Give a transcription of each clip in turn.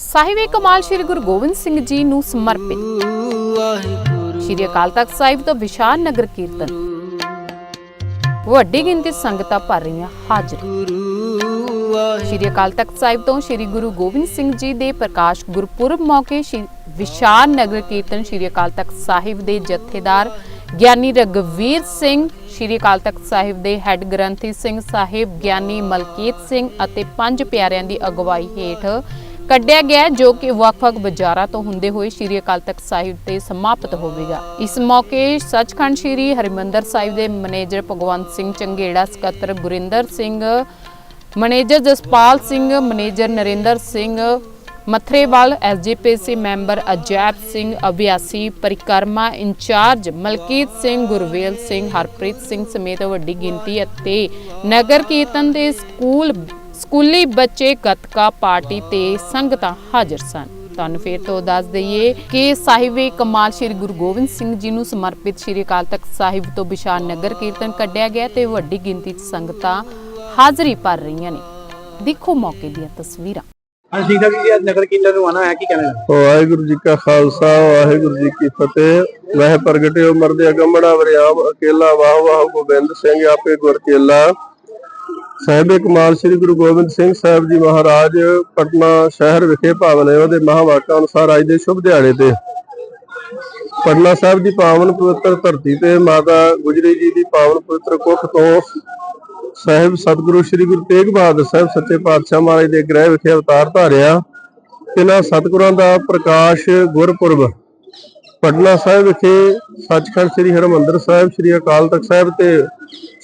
ਸਾਹਿਬੇ ਕਮਾਲ ਸ੍ਰੀ ਗੁਰੂ ਗੋਬਿੰਦ ਸਿੰਘ ਜੀ ਨੂੰ ਸਮਰਪਿਤ। ਸ੍ਰੀ ਅਕਾਲ ਤਖਤ ਸਾਹਿਬ ਤੋਂ ਵਿਸ਼ਾਲ ਨਗਰ ਕੀਰਤਨ। ਵੱਡੀ ਗਿਣਤੀ ਸੰਗਤਾਂ ਭਰ ਰਹੀਆਂ ਹਾਜ਼ਰ। ਸ੍ਰੀ ਅਕਾਲ ਤਖਤ ਸਾਹਿਬ ਤੋਂ ਸ੍ਰੀ ਗੁਰੂ ਗੋਬਿੰਦ ਸਿੰਘ ਜੀ ਦੇ ਪ੍ਰਕਾਸ਼ ਗੁਰਪੁਰਬ ਮੌਕੇ ਵਿਸ਼ਾਲ ਨਗਰ ਕੀਰਤਨ ਸ੍ਰੀ ਅਕਾਲ ਤਖਤ ਸਾਹਿਬ ਦੇ ਜਥੇਦਾਰ ਗਿਆਨੀ ਰਗਵੀਰ ਸਿੰਘ, ਸ੍ਰੀ ਅਕਾਲ ਤਖਤ ਸਾਹਿਬ ਦੇ ਹੈੱਡ ਗ੍ਰੰਥੀ ਸਿੰਘ ਸਾਹਿਬ, ਗਿਆਨੀ ਮਲਕੀਤ ਸਿੰਘ ਅਤੇ ਪੰਜ ਪਿਆਰਿਆਂ ਦੀ ਅਗਵਾਈ ਹੇਠ ਕੱਢਿਆ ਗਿਆ ਜੋ ਕਿ ਵੱਖ-ਵੱਖ ਬਾਜ਼ਾਰਾਂ ਤੋਂ ਹੁੰਦੇ ਹੋਏ ਸ੍ਰੀ ਅਕਾਲ ਤਖਤ ਸਾਹਿਬ ਤੇ ਸਮਾਪਤ ਹੋਵੇਗਾ ਇਸ ਮੌਕੇ ਸੱਚਖੰਡ ਸ੍ਰੀ ਹਰਿਮੰਦਰ ਸਾਹਿਬ ਦੇ ਮੈਨੇਜਰ ਭਗਵੰਤ ਸਿੰਘ ਚੰਗੇੜਾ, ਸਕੱਤਰ Gurinder Singh, manager Jaspal Singh, manager Narinder Singh, Mathrewal SGPC member Ajaib Singh, ਅਭਿਆਸੀ ਪਰਿਕਰਮਾ ਇੰਚਾਰਜ ਮਲਕੀਤ ਸਿੰਘ, ਗੁਰਵੇਲ ਸਿੰਘ, ਹਰਪ੍ਰੀਤ ਸਿੰਘ ਸਮੇਤ ਵੱਡੀ ਗਿਣਤੀ ਅਤੇ ਨਗਰ ਕੀਰਤਨ ਦੇ ਸਕੂਲ ਸਕੂਲੀ ਬੱਚੇ ਗੱਤਕਾ ਪਾਰਟੀ ਤੇ ਸੰਗਤਾਂ ਹਾਜ਼ਰ ਸਨ। ਤੁਹਾਨੂੰ ਫੇਰ ਤੋਂ ਦੱਸ ਦਈਏ ਕਿ ਸਾਹਿਬੇ ਕਮਾਲ ਸ੍ਰੀ ਗੁਰੂ ਗੋਬਿੰਦ ਸਿੰਘ ਜੀ ਨੂੰ ਸਮਰਪਿਤ ਸ੍ਰੀ ਅਕਾਲ ਤਖਤ ਸਾਹਿਬ ਤੋਂ ਵਿਸ਼ਾਲ ਨਗਰ ਕੀਰਤਨ ਕੱਢਿਆ ਗਿਆ ਤੇ ਵੱਡੀ ਗਿਣਤੀ 'ਚ ਸੰਗਤਾਂ ਹਾਜ਼ਰੀ ਭਰ ਰਹੀਆਂ ਨੇ। ਦੇਖੋ ਮੌਕੇ ਦੀਆਂ ਤਸਵੀਰਾਂ। ਹਾਂ ਠੀਕ ਠਾਕ ਜੀ। ਅੱਜ ਨਗਰ ਕੀਰਤਨ ਨੂੰ ਆਣਾ ਹੈ ਕੀ ਕਹਿਣਾ? ਹੈ ਵਾਹਿਗੁਰੂ ਜੀ ਕਾ ਖਾਲਸਾ ਵਾਹਿਗੁਰੂ ਜੀ ਕੀ ਫਤਿਹ। ਵਹਿ ਪ੍ਰਗਟਿ ਉਮਰ ਦੇ ਅਗੰਮੜਾ ਵਰਿਆਮ ਅਕੇਲਾ ਵਾਹ ਵਾਹ ਗੋਬਿੰਦ ਸਿੰਘ ਆਪੇ ਗੁਰ ਚੇਲਾ। ਸਾਹਿਬ ਕਮਾਲ ਸ੍ਰੀ ਗੁਰੂ ਗੋਬਿੰਦ ਸਿੰਘ ਸਾਹਿਬ ਜੀ ਮਹਾਰਾਜ ਪਟਨਾ ਸ਼ਹਿਰ ਵਿਖੇ ਭਾਵਨੇ ਦੇ ਮਹਾਵਾਕਾਂ ਅਨੁਸਾਰ ਅੱਜ ਦੇ ਸ਼ੁਭ ਦਿਹਾੜੇ ਤੇ। ਪਟਨਾ ਸਾਹਿਬ ਦੀ ਪਾਵਨ ਪਵਿੱਤਰ ਧਰਤੀ ਤੇ ਮਾਤਾ ਗੁਜਰੀ ਜੀ ਦੀ ਪਾਵਨ ਪਵਿੱਤਰ ਕੁੱਖ ਤੋਂ ਸਾਹਿਬ ਸਤਿਗੁਰੂ ਸ੍ਰੀ ਗੁਰੂ ਤੇਗ ਬਹਾਦਰ ਸਾਹਿਬ ਸੱਚੇ ਪਾਤਸ਼ਾਹ ਮਹਾਰਾਜ ਦੇ ਗ੍ਰਹਿ ਵਿਖੇ ਅਵਤਾਰ ਧਾਰਿਆ। ਇਹਨਾਂ ਸਤਿਗੁਰਾਂ ਦਾ ਪ੍ਰਕਾਸ਼ ਗੁਰਪੁਰਬ ਪਟਨਾ ਸਾਹਿਬ ਵਿਖੇ ਸੱਚਖੰਡ ਸ੍ਰੀ ਹਰਿਮੰਦਰ ਸਾਹਿਬ, ਸ੍ਰੀ ਅਕਾਲ ਤਖਤ ਸਾਹਿਬ ਤੇ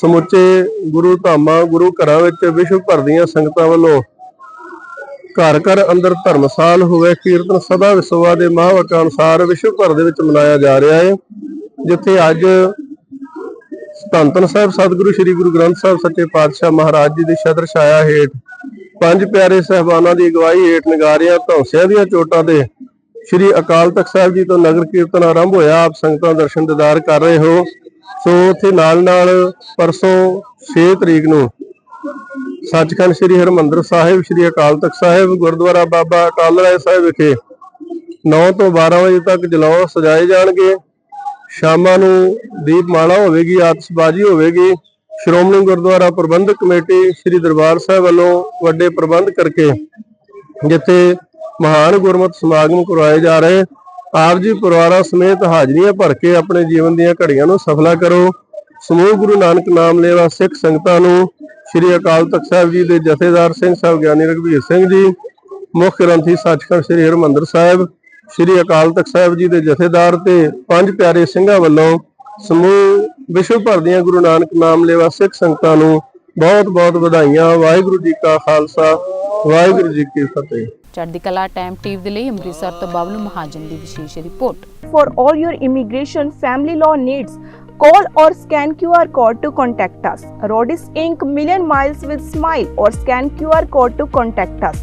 ਸਮੁੱਚੇ ਗੁਰੂ ਧਾਮਾਂ, ਗੁਰੂ ਘਰਾਂ ਵਿੱਚ ਵਿਸ਼ਵ ਭਰ ਦੀਆਂ ਸੰਗਤਾਂ ਵੱਲੋਂ ਘਰ ਘਰ ਅੰਦਰ ਧਰਮਸਾਲ ਹੋਵੇ, ਕੀਰਤਨ ਸਦਾ ਵਿਸਵਾ ਦੇ ਮਹਾਵਾਕਾਂ ਅਨੁਸਾਰ ਵਿਸ਼ਵ ਭਰ ਦੇ ਵਿੱਚ ਮਨਾਇਆ ਜਾ ਰਿਹਾ ਹੈ। ਜਿੱਥੇ ਅੱਜ ਧੰਨ ਧੰਨ ਸਾਹਿਬ, ਸਤਿਗੁਰੂ ਸ੍ਰੀ ਗੁਰੂ ਗ੍ਰੰਥ ਸਾਹਿਬ ਸੱਚੇ ਪਾਤਸ਼ਾਹ ਮਹਾਰਾਜ ਜੀ ਦੀ ਛਤਰ ਛਾਇਆ ਹੇਠ ਪੰਜ ਪਿਆਰੇ ਸਹਿਬਾਨਾਂ ਦੀ ਅਗਵਾਈ ਹੇਠ ਨਗਾਰਿਆਂ, ਧੌਂਸਿਆਂ ਦੀਆਂ ਚੋਟਾਂ ਦੇ ਸ੍ਰੀ ਅਕਾਲ ਤਖਤ ਸਾਹਿਬ ਜੀ ਤੋਂ ਨਗਰ ਕੀਰਤਨ ਆਰੰਭ ਹੋਇਆ, ਆਪ ਸੰਗਤਾਂ ਦਰਸ਼ਨ ਦਿਦਾਰ ਕਰ ਰਹੇ ਹੋ। ਸੋ ਉੱਥੇ ਨਾਲ ਨਾਲ ਪਰਸੋਂ 6 ਤਰੀਕ ਨੂੰ ਸੱਚਖੰਡ ਸ੍ਰੀ ਹਰਿਮੰਦਰ ਸਾਹਿਬ, ਸ੍ਰੀ ਅਕਾਲ ਤਖਤ ਸਾਹਿਬ, ਗੁਰਦੁਆਰਾ ਬਾਬਾ ਅਕਾਲ ਰਾਏ ਸਾਹਿਬ ਵਿਖੇ 9 ਤੋਂ 12 ਵਜੇ ਤੱਕ ਜਲੌ ਸਜਾਏ ਜਾਣਗੇ। ਸ਼ਾਮਾਂ ਨੂੰ ਦੀਪਮਾਲਾ ਹੋਵੇਗੀ, ਆਤਿਸ਼ਬਾਜ਼ੀ ਹੋਵੇਗੀ। ਸ਼੍ਰੋਮਣੀ ਗੁਰਦੁਆਰਾ ਪ੍ਰਬੰਧਕ ਕਮੇਟੀ ਸ੍ਰੀ ਦਰਬਾਰ ਸਾਹਿਬ ਵੱਲੋਂ ਵੱਡੇ ਪ੍ਰਬੰਧ ਕਰਕੇ ਜਿੱਥੇ ਮਹਾਨ ਗੁਰਮਤ ਸਮਾਗਮ ਕਰਵਾਏ ਜਾ ਰਹੇ। ਆਪ ਜੀ ਪਰਿਵਾਰਾਂ ਸਮੇਤ ਹਾਜ਼ਰੀਆਂ ਭਰ ਕੇ ਆਪਣੇ ਜੀਵਨ ਦੀਆਂ ਘੜੀਆਂ ਨੂੰ ਸਫਲਾ ਕਰੋ। ਸਮੂਹ ਗੁਰੂ ਨਾਨਕ ਨਾਮ ਲੈਵਾ ਸਿੱਖ ਸੰਗਤਾਂ ਨੂੰ ਸ੍ਰੀ ਅਕਾਲ ਤਖਤ ਸਾਹਿਬ ਜੀ ਦੇ ਜਥੇਦਾਰ ਸਿੰਘ ਸਾਹਿਬ ਗਿਆਨੀ ਰਘਬੀਰ ਸਿੰਘ ਜੀ, ਮੁੱਖ ਗ੍ਰੰਥੀ ਸੱਚਖੰਡ ਸ੍ਰੀ ਹਰਿਮੰਦਰ ਸਾਹਿਬ, ਸ੍ਰੀ ਅਕਾਲ ਤਖਤ ਸਾਹਿਬ ਜੀ ਦੇ ਜਥੇਦਾਰ ਤੇ ਪੰਜ ਪਿਆਰੇ ਸਿੰਘਾਂ ਵੱਲੋਂ ਸਮੂਹ ਵਿਸ਼ਵ ਭਰ ਦੀਆਂ ਗੁਰੂ ਨਾਨਕ ਨਾਮ ਲੈਵਾ ਸਿੱਖ ਸੰਗਤਾਂ ਨੂੰ ਬਹੁਤ ਬਹੁਤ ਵਧਾਈਆਂ। ਵਾਹਿਗੁਰੂ ਜੀ ਕਾ ਖਾਲਸਾ, ਵਾਹਿਗੁਰੂ ਜੀ ਕੀ ਫਤਿਹ। ਚੜ੍ਹਦੀ ਕਲਾ ਟਾਈਮ ਟੀਵੀ ਦੇ ਲਈ ਅੰਮ੍ਰਿਤਸਰ ਤੋਂ ਬਬਲੂ ਮਹਾਜਨ ਦੀ ਵਿਸ਼ੇਸ਼ report For all your immigration family law needs, call or scan QR code to contact us. Rodis Inc. Million Miles with Smile or scan QR code to contact us.